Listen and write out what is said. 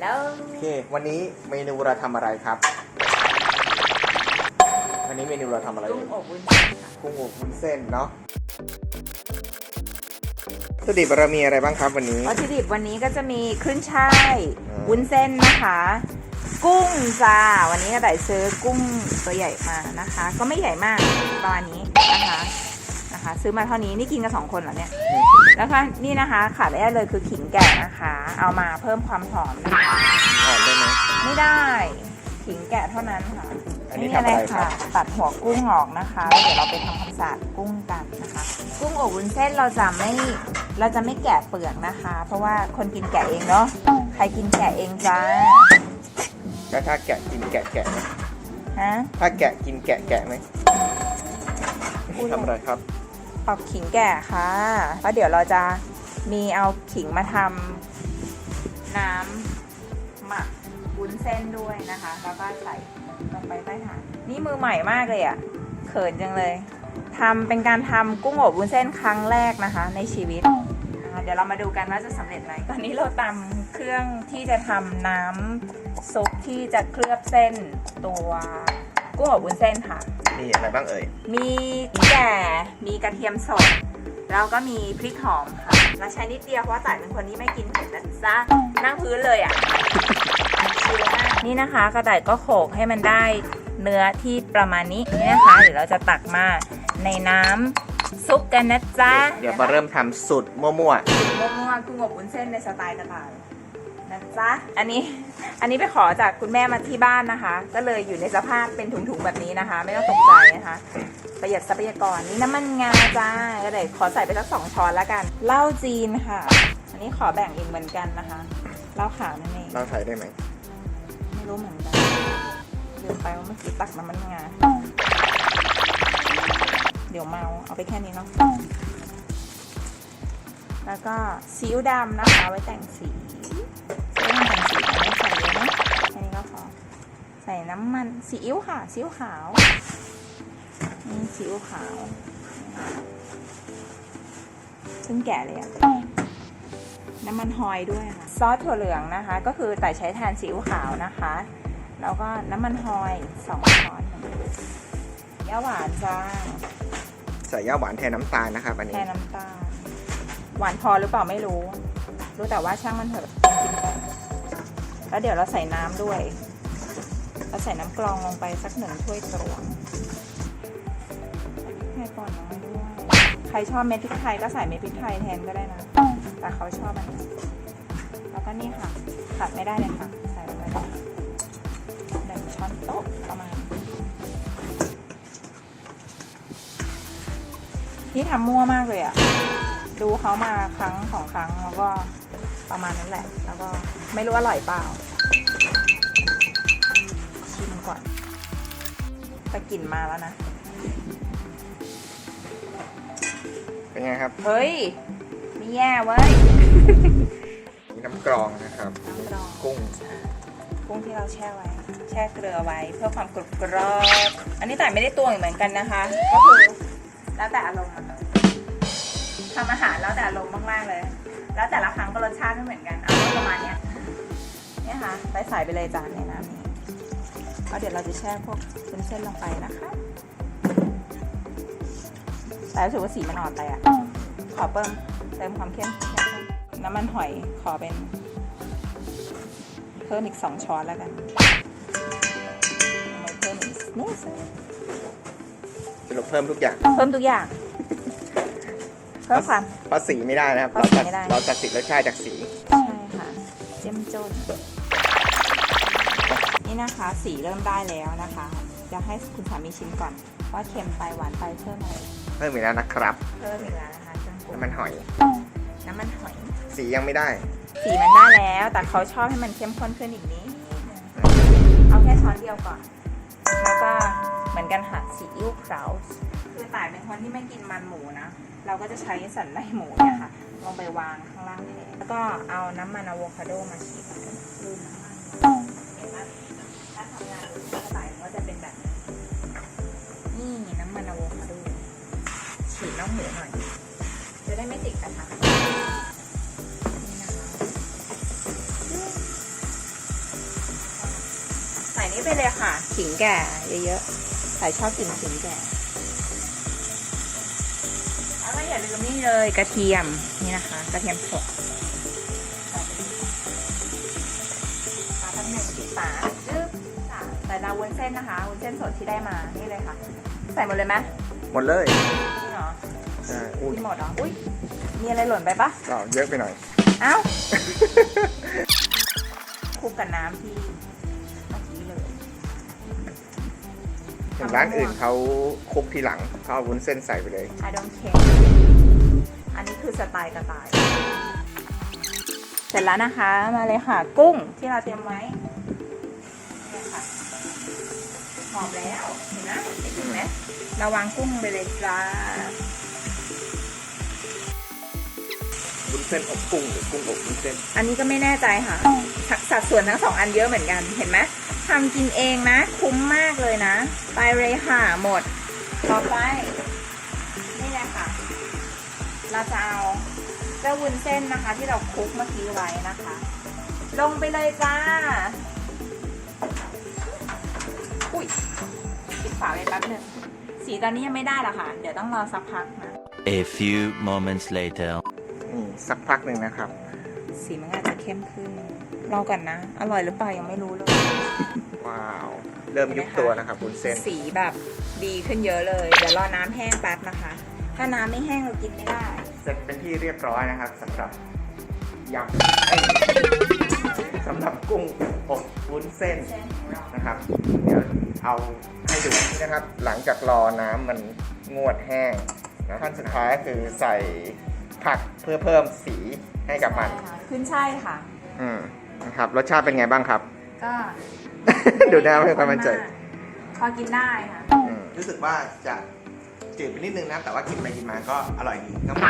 แล้วโอเค วันนี้เมนูเราทำอะไรครับ วันนี้เมนูเราทำอะไรกุ้งอบวุ้นเส้นค่ะกุ้งอบวุ้นเส้นเนาะวัตถุดิบเรามีอะไรบ้างครับวันนี้ วัตถุดิบวันนี้ก็จะมีขึ้นช่ายอืม วุ้นเส้นนะคะ กุ้งจ้าวันนี้กระต่ายซื้อกุ้งตัวใหญ่มานะคะ ก็ไม่ใหญ่มากประมาณนี้นะคะนะคะ ซื้อมาเท่านี้นี่กินกันสองคนเหรอเนี่ย แล้วก็นี่นะคะขาดไม่ได้เลยคือขิงแก่นะคะ เอามาเพิ่มความหอมนะคะอ่อนได้ไหม ไม่ได้ขิงแกะเท่านั้นค่ะอันนี้ไม่มีอะไรทำอะไรครัค่ะ บ ตัดหัวกุ้งออกนะคะแล้วเดี๋ยวเราไปทำความสะอาดกุ้งกันนะคะ กุ้งอบวุ้นเส้นเราจะไม่เราจะไม่แกะเปลือกนะคะ เพราะว่าคนกินแกะเองเนาะใครกินแกะเองจ้าแล้วถ้าแกะกินแกะแกะไหมฮะ ถ้าแกะกินแกะแกะไหมทำอะไรครับ ปอกขิงแกะค่ะเพราะเดี๋ยวเราจะมีเอาขิงมาทำน้ำหมักวุ้นเส้นด้วยนะคะ แล้วก็ใส่ลงไปใต้ฐานนี่มือใหม่มากเลยอะ่ะเขินจังเลยทำเป็นการทำกุ้งอบวุ้นเส้นครั้งแรกนะคะ ในชีวิตเดี๋ยวเรามาดูกันว่าจะสำเร็จไหม ตอนนี้เราตำเครื่องที่จะทำน้ำซุปที่จะเคลือบเส้นตัวกุ้งอบวุ้นเส้นค่ะ มีอะไรบ้างเอ่ย มีแก่ มีกระเทียมสด แล้วก็มีพริกหอมค่ะ แล้วใช้นิดเดียวเพราะว่าต่ายเป็นคนที่ไม่กินเผ็ดนะจ๊ะนั่งพื้นเลยอะชิลมากนี่นะคะกระต่ายก็โขลกให้มันได้เนื้อที่ประมาณนี้นี่นะคะเดี๋ยวเราจะตักมาในน้ำซุปกันนะจ๊ะเดี๋ยวมาเริ่มทำสูตรมั่วมั่วๆกุ้งอบวุ้นเส้นในสไตล์กระต่าย นะจ๊ะ อันนี้ อันนี้ไปขอจากคุณแม่มาที่บ้านนะคะ ก็เลยอยู่ในสภาพเป็นถุงๆแบบนี้นะคะ ไม่ต้องตกใจนะคะ ประหยัดทรัพยากรนี่น้ำมันงาจ้า ก็เลยขอใส่ไปสักสองช้อนแล้วกัน เหล้าจีนค่ะ อันนี้ขอแบ่งอีกเหมือนกันนะคะ เหล้าขาวนั่นเองๆเราใส่ได้ไหม ไม่รู้เหมือนกันลืมไปว่าเมื่อกี้ตักน้ำมันงา เดี๋ยวเมา เอาไปแค่นี้เนาะ แล้วก็ซีอิ๊วดำนะคะไว้แต่งสีเส้นแต่งสีแต่ไม่ใส่เยอะนะแค่นี้ก็พอใส่น้ำมันซีอิ๊วค่ะซีอิ๊วขาวนี่ซีอิ๊วขาวซึ่งแก่เลยอะน้ำมันหอยด้วยค่ะซอสถั่วเหลืองนะคะ ก็คือแต่ใช้แทนซีอิ๊วขาวนะคะ แล้วก็น้ำมันหอยสองช้อนย่าหวานจ้าใส่ย่าหวานแทนน้ำตาลนะครับอันแทนี้นน้ำตาล หวานพอหรือเปล่าไม่รู้ รู้แต่ว่าช่างมันเถอะกินไปแล้วเดี๋ยวเราใส่น้ำด้วย เราใส่น้ำกรองลงไปสักหนึ่งถ้วยตวงให้ก่อนน้อยด้วยใครชอบเม็ดพริกไทยก็ใส่เม็ดพริกไทยแทนก็ได้นะ แต่เขาชอบอันนี้แล้วก็นี่ค่ะขาดไม่ได้เลยค่ะ ใส่ลงไปหนึ่งช้อนโต๊ะประมาณนี่ทำมั่วมากเลยอะ ดูเขามาครั้งสองครั้งแล้วก็ประมาณนั้นแหละ แล้วก็ไม่รู้อร่อยเปล่า ชิมก่อนแต่กลิ่นมาแล้วนะ เป็นไงครับเฮ้ยไม่แย่เว้ยมีน้ำกรองนะครับน้ำกรองกุ้งกุ้งที่เราแช่ไว้ แช่เกลือไว้เพื่อความกรุบกรอบ อันนี้แต่ไม่ได้ตวงอีกเหมือนกันนะคะ ก็คือแล้วแต่อารมณ์อะ ทำอาหารแล้วแต่อารมณ์มากๆเลย แล้วแต่ละครั้งก็รสชาติไม่เหมือนกันเอาก็ประมาณเนี้ยเนี่ยค่ะไปใส่ไปเลยจานในน้ำนี้แล้วเดี๋ยวเราจะแช่พวกเส้นๆลงไปนะคะแต่รู้สึกว่าสีมันอ่อนไปอะ ขอเพิ่มเติมความเข้มเข้มข้นน้ำมันหอยขอเป็น เพิ่มอีกสองช้อนแล้วกันเอามาเพิ่มอีกนิดนึงสรุปเพิ่มทุกอย่าง เพิ่มทุกอย่าง เพิ่มความ เพราะสีไม่ได้นะครับ เพราะเราสีตัดไม่ได้ เราตัดสินรสชาติจากสี ใช่ค่ะเจ้มจนนี่นะคะสีเริ่มได้แล้วนะคะ จะให้คุณสามีชิมก่อน ว่าเค็มไปหวานไปเพิ่มอะไรเพิ่มอีกแล้วนะครับเพิ่มอีกแล้วนะคะเครื่องปรุงน้ำมันหอย น้ำมันหอย สียังไม่ได้ สีมันได้แล้ว แต่เขาชอบให้มันเข้มข้นขึ้นอีกนิดนึงเอาแค่ช้อนเดียวก่อนแล้วก็ เหมือนกันค่ะซีอิ๊วเคราวส์คือต่ายเป็นคนที่ไม่กินมันหมูนะ เราก็จะใช้สันในหมูเนี่ยค่ะลงไปวางข้างล่างแทนแล้วก็เอาน้ำมันอะโวคาโดมาฉีดรูปน้ำมันเห็นไหมถ้าทำงานดูที่ต่ายก็จะเป็นแบบนี้นี่น้ำมันอะโวคาโดฉีดน้องหมูหน่อย นี้ไปเลยค่ะขิงแก่เยอะๆใส่ชอบกินขิงแก่แล้วก็อย่าลืมนี่เลยกระเทียมนี่นะคะ กระเทียมสดใส่ไปเลยปลาทั้งหนึ่งสิบบาทจึ๊บค่ะใส่ดาววุ้นเส้นนะคะวุ้นเส้นสดที่ได้มานี่เลยค่ะ ใส่หมดเลยไหมหมดเลยนี่เหรออ่าอุ้ยกินหมดเหรออุ้ยมีอะไรหล่นไปปะก็เยอะไปหน่อย เอ้าคลุกกับน้ำที่ เห็นร้านอื่นเขาคลุกทีหลังเขาเอาวุ้นเส้นใส่ไปเลย I don't care อันนี้คือสไตล์กระต่าย เสร็จแล้วนะคะมาเลยค่ะกุ้งที่เราเตรียมไว้เนี่ยค่ะหอมแล้วเห็นไหมเห็นไหมเราวางกุ้งไปเลยจ้าวุ้นเส้นอบกุ้งหรือกุ้งอบวุ้นเส้น อันนี้ก็ไม่แน่ใจค่ะสัดสัดส่วนทั้งสองอันเยอะเหมือนกันเห็นไหม ทำกินเองนะ คุ้มมากเลยนะ ไปเลยค่ะหมด ต่อไป นี่แหละค่ะ เราจะเอาเจ้าวุ้นเส้นนะคะ ที่เราคลุกเมื่อกี้ไว้นะคะ ลงไปเลยจ้า อุ้ยปิดฝาไว้แป๊บหนึ่งสีตอนนี้ยังไม่ได้หรอกค่ะ เดี๋ยวต้องรอสักพักนะ A few moments later. นี่สักพักหนึ่งนะครับ สีมันอาจจะเข้มขึ้นรอก่อนนะ อร่อยหรือเปล่ายังไม่รู้เลย ว้าว เริ่มยุบตัวนะครับวุ้นเส้นสีแบบดีขึ้นเยอะเลย เดี๋ยวรอน้ำแห้งแป๊บนะคะ ถ้าน้ำไม่แห้งเรากินไม่ได้ เสร็จเป็นที่เรียบร้อยนะครับสำหรับยำเอ้ยสำหรับกุ้งอบวุ้นเส้นเส้นของเรานะครับ เดี๋ยวเอาให้ดูนี่นะครับ หลังจากรอน้ำมันงวดแห้งนะขั้นสุดท้ายก็คือใส่ ผักเพื่อเพิ่มสีให้กับมัน ใช่ค่ะขึ้นใช่ค่ะ อืมนะครับรสชาติเป็นไงบ้างครับ ก็ดูหน้าไม่ค่อยมั่นใจพอกินได้ค่ะ อืม รู้สึกว่าจะจืดไปนิดนึงนะ แต่ว่ากินไปกินมาก็อร่อยดีน้ำปล